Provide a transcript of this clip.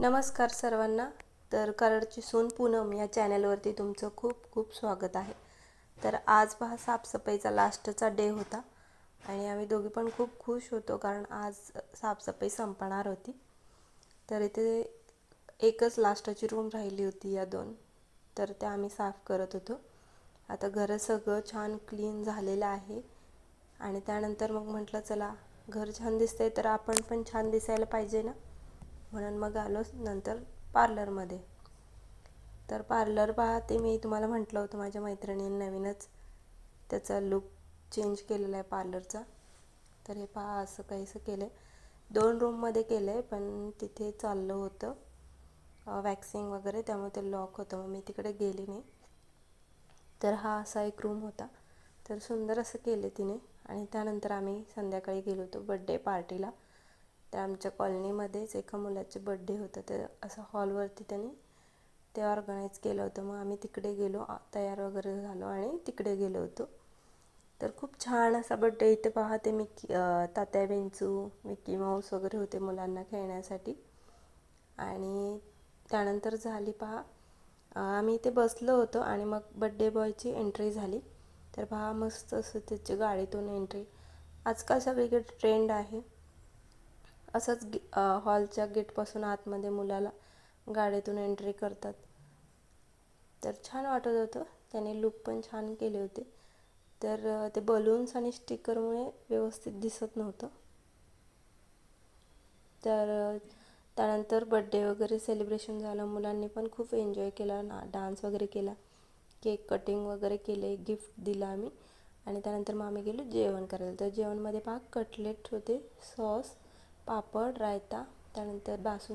नमस्कार सर्वांना. तर करडची सून पूनम या चॅनलवरती तुमचं खूप खूप स्वागत आहे. तर आज पहा साफसफाईचा लास्टचा डे होता आणि आम्ही दोघी पण खूप खुश होतो कारण आज साफसफाई संपणार होती. तर इथे एकच लास्टची रूम राहिली होती या दोन. तर त्या आम्ही साफ करत होतो. आता घर सगळं छान क्लीन झालेलं आहे आणि त्यानंतर मग म्हटलं चला घर छान दिसतंय तर आपण पण छान दिसायला पाहिजे ना? म्हणून मग आलो नंतर पार्लरमध्ये. तर पार्लर पाहते मी तुम्हाला म्हटलं होतं माझ्या मैत्रिणीने नवीनच त्याचा लुक चेंज केलेला आहे पार्लरचा. तर हे पहा असं काहीसं केलं आहे दोन रूममध्ये केलं आहे पण तिथे चाललं होतं. वॅक्सिंग वगैरे त्यामुळे ते लॉक होतं. मग मी तिकडे गेली नाही. तर हा असा एक रूम होता. तर सुंदर असं केलं तिने. आणि त्यानंतर आम्ही संध्याकाळी गेलो होतो बड्डे पार्टीला तर आमच्या कॉलनीमध्येच एका मुलाचे बड्डे होतं. तर असं हॉलवरती त्यांनी ते ऑर्गनाईज केलं होतं. मग आम्ही तिकडे गेलो तयार वगैरे झालो आणि तिकडे गेलो होतो. तर खूप छान असा बड्डे इथे पाहते मिकी तात्या बेंचू मिकी माऊस वगैरे होते मुलांना खेळण्यासाठी. आणि त्यानंतर झाली पहा आम्ही इथे बसलो होतो आणि मग बड्डे बॉयची एंट्री झाली. तर पहा मस्त असं त्याची गाडीतून एंट्री आजकाल सगळीकडे ट्रेंड आहे. असंच गे हॉलच्या गेटपासून आतमध्ये मुलाला गाडीतून एंट्री करतात. तर छान वाटत होतं. त्याने लुक पण छान केले होते. तर ते बलून्स आणि स्टिकरमुळे व्यवस्थित दिसत नव्हतं. तर त्यानंतर बड्डे वगैरे सेलिब्रेशन झालं. मुलांनी पण खूप एन्जॉय केला. ना डान्स वगैरे केला. केक कटिंग वगैरे केले. गिफ्ट दिलं आम्ही. आणि त्यानंतर मग आम्ही गेलो जेवण करायला. तर जेवणमध्ये पहा कटलेट होते सॉस पापड रायता त्यानंतर बासुंदी